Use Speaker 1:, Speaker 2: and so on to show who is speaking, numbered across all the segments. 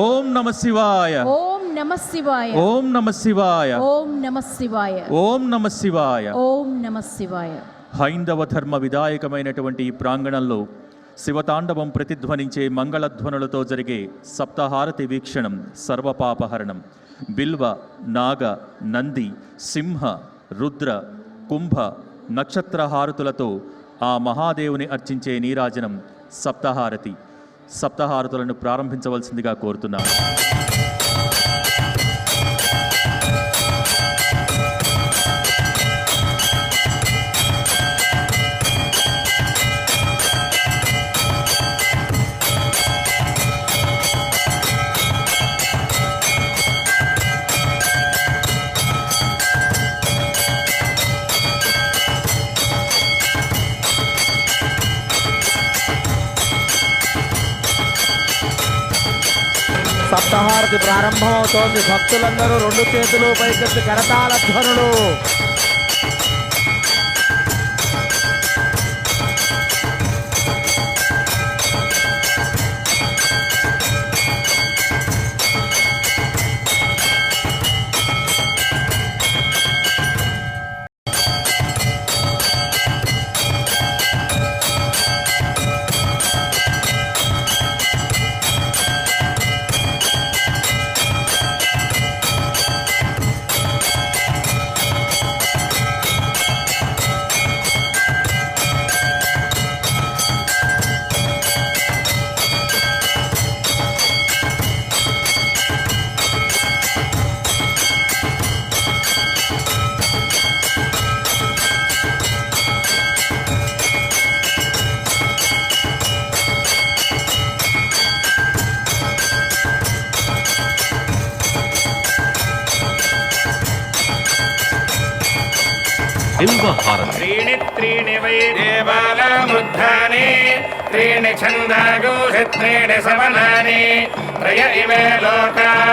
Speaker 1: ఓం నమ శివాయ.
Speaker 2: ఓం నమ శివాయ.
Speaker 1: ఓం నమ శివాయ.
Speaker 2: ఓం నమ శివాయ.
Speaker 1: ఓం నమ శివాయ.
Speaker 2: ఓం నమ శివాయ.
Speaker 1: హైందవ ధర్మ విధాయకమైనటువంటి ఈ ప్రాంగణంలో శివతాండవం ప్రతిధ్వనించే మంగళధ్వనులతో జరిగే సప్తహారతి వీక్షణం సర్వపాపహరణం. బిల్వ నాగ నంది సింహ రుద్ర కుంభ నక్షత్రహారతులతో ఆ మహాదేవుని అర్చించే నీరాజనం సప్తహారతి. సప్తాహారతులను ప్రారంభించవలసిందిగా కోరుతున్నాను.
Speaker 3: సప్తహారతి ప్రారంభమవుతోంది. భక్తులందరూ రెండు చేతులు పైకెత్తి కరతాళ ధ్వనులు.
Speaker 4: బిల్వహారతి
Speaker 5: त्रीणि त्रीणि वै देवानामुद्धानि त्रीणि छन्दागोषि त्रीणि सवनानि त्रय इमे लोकाः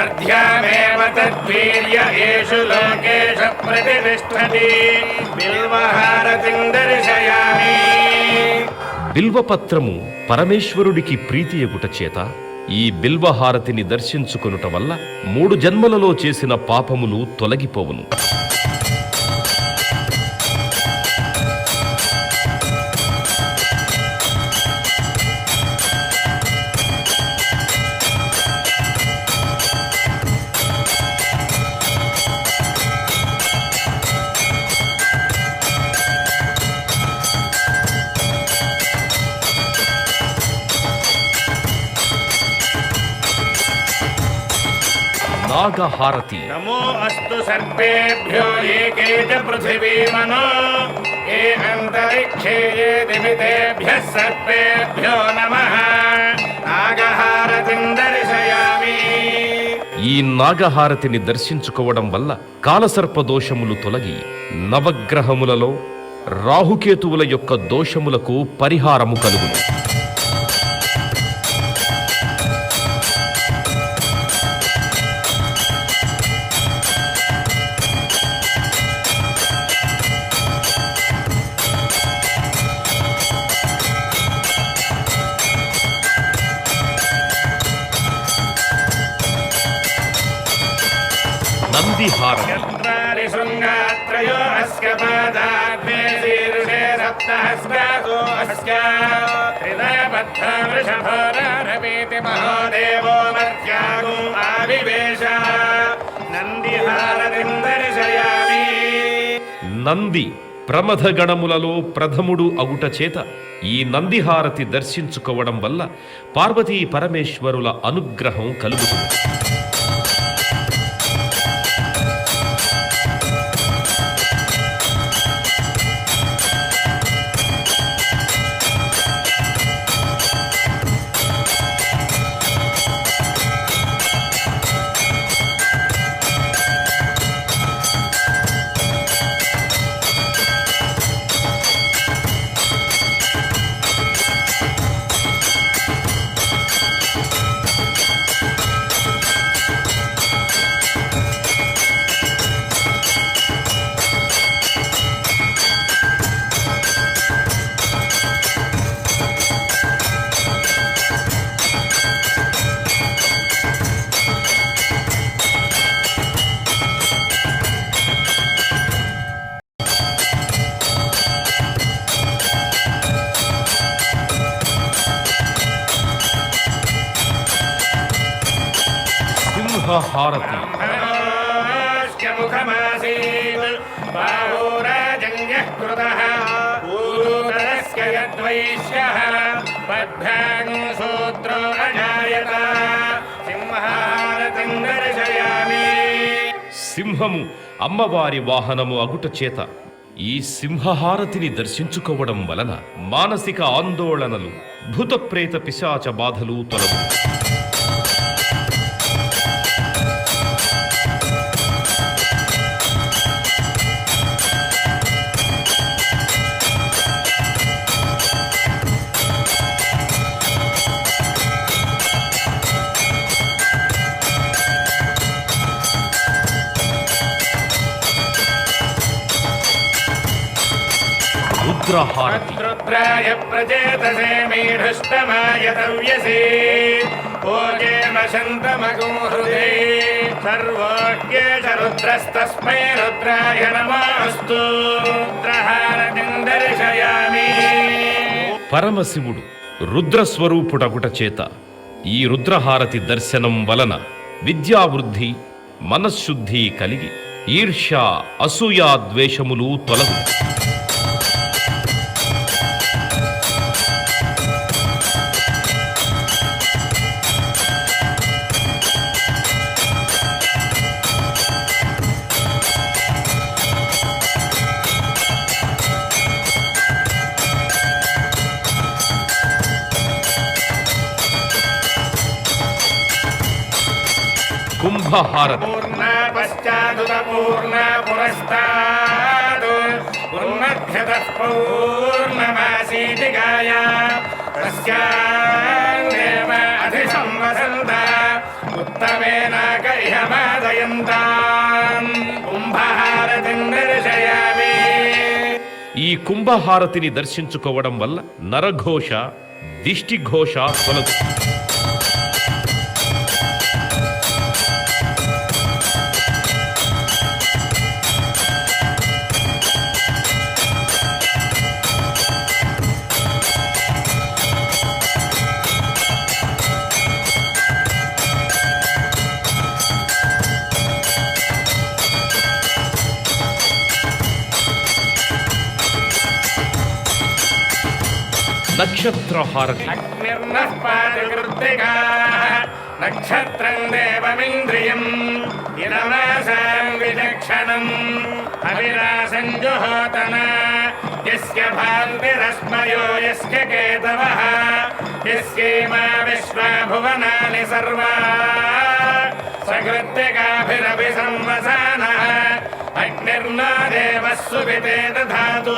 Speaker 5: अर्ध्यामेव तद्वीर्य येषु लोकेषु प्रतिष्ठति बिल्वहारतिम् दर्शयामि
Speaker 4: బిల్వపత్రము పరమేశ్వరుడికి ప్రీతియగుట చేత ఈ బిల్వహారతిని దర్శించుకొనుట వల్ల మూడు జన్మలలో చేసిన పాపములు తొలగిపోవును నాగహారతి.
Speaker 5: నమో అస్తు సర్పేభ్యో పృథివీ పృథివీమనో. ఏ అంతరిక్షే ఏ దివితేభ్య సర్పేభ్యో నమ. నాగహారతిం దర్శయామి.
Speaker 4: ఈ నాగహారతిని దర్శించుకోవడం వల్ల కాలసర్ప దోషములు తొలగి నవగ్రహములలో రాహుకేతువుల యొక్క దోషములకు పరిహారము
Speaker 5: కలుగుతుంది
Speaker 4: నంది మహోదేవో గణములలో ప్రథముడు అగుట చేత ఈ నందిహారతి దర్శించుకోవడం వల్ల పార్వతీ పరమేశ్వరుల అనుగ్రహం కలుగుతుంది.
Speaker 5: హారతి.
Speaker 4: సింహము అమ్మవారి వాహనము అగుట చేత ఈ సింహహారతిని దర్శించుకోవడం వలన మానసిక ఆందోళనలు భూతప్రేత పిశాచ బాధలు తొలగు.
Speaker 5: అగ్రహార ప్రచేతసే రుద్రస్తస్మై రుద్రాయ రుద్రహారతిం దర్శయామి
Speaker 4: పరమశివుడు రుద్రస్వరూపుడగుట చేత ఈ రుద్రహారతి దర్శనం వలన విద్యావృద్ధి మనశ్శుద్ధి కలిగి ఈర్ష్య అసూయా ద్వేషములు తొలగు. మహాభారత.
Speaker 5: పూర్ణ పురస్తాదు ఉన్నభ్యత పూర్ణమాసీతి గాయ తస్యాన్నేవ అధిసంవసంత ఉత్తమేనాక ఇహ మాదయంతాం కుంభహారతిం దర్శయామి.
Speaker 4: ఈ కుంభహారతిని దర్శించుకోవడం వల్ల నరఘోష దిష్టిఘోష తొలగుతుంది నక్షత్రహారతి.
Speaker 5: నక్షత్రం దేవమింద్రియం ఇదమాసాం విచక్షణం అవిరాసం జుహోతన యస్య భాంతిరస్మయో యస్య కేతవः యస్యేమా విశ్వా సర్వా సకృత్తికాభిరపి సంవసానः అగ్నిర్నా దేవः దధాతు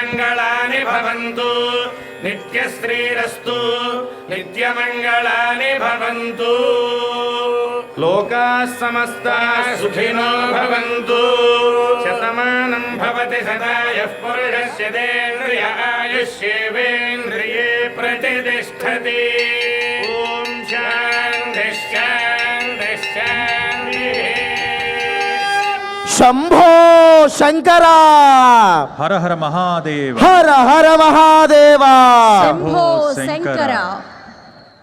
Speaker 5: నిత్యమంగళాని భవంతు. నిత్యశ్రీరస్తు. నిత్యమంగళాని భవంతు. లోకా సమస్త సుఖినో భవంతు. శతమానం భవతి సదాయః పురుషస్య దేంద్రియ ఆయుష్యేవేంద్రియే ప్రతిష్టతి.
Speaker 3: శంభో శంకర.
Speaker 1: హర హర మహాదేవ.
Speaker 3: హర హర మహాదేవా.
Speaker 2: శంభో
Speaker 1: శంకర.
Speaker 2: శంకర.